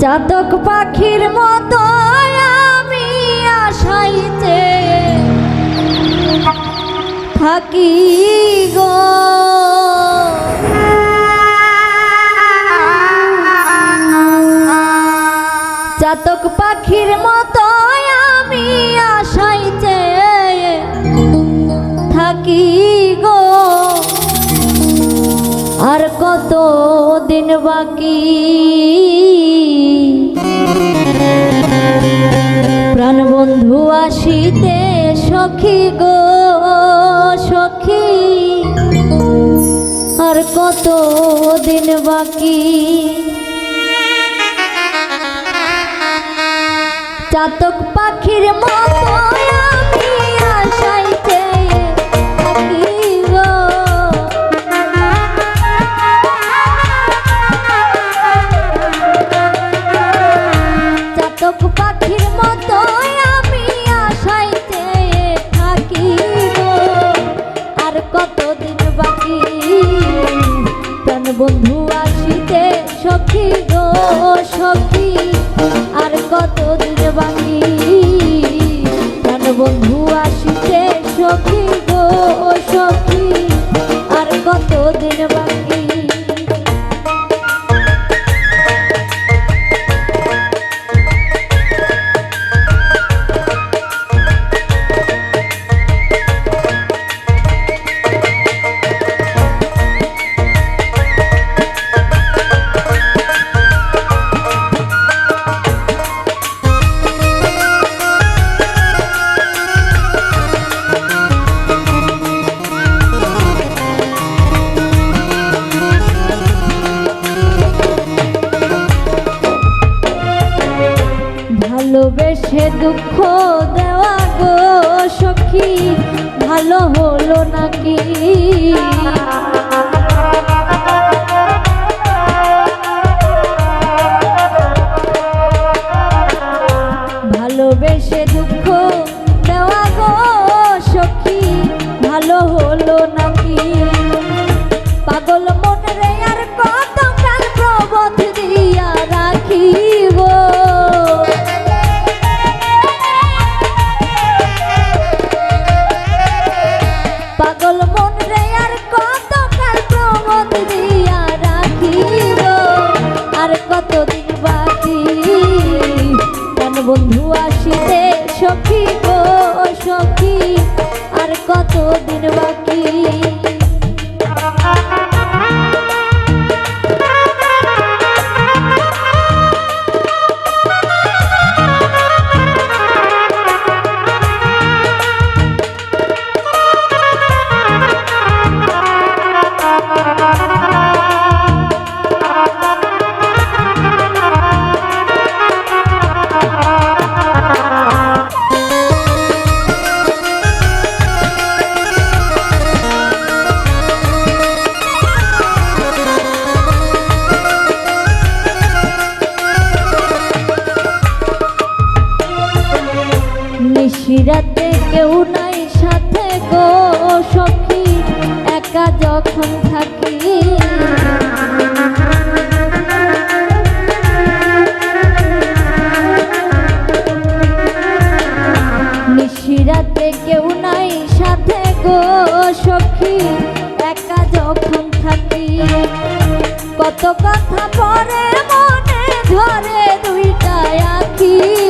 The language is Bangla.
চাতক পাখির মতো আমি আশাইতে থাকি গো। চাতক পাখির মতো আমি আশাইতে থাকি গো। আর কত দিন বাকি সখী গো সখী। আর কত দিন বাকি? চাতক পাখির মতো আর কতদিন বাকি? ভালোবেসে দুঃখ দেওয়া গো সখী, ভালো হলো নাকি? ভালোবেসে দুঃখ দেওয়া গো সখী, ভালো হলো নাকি? বন্ধু রাতে কেউ নাই সাথে গো সখী, একা যখন থাকি। কেউ নাই সাথে গো একা যখন থাকি। কত কথা পরে মনে ধরে দুইটা আখি।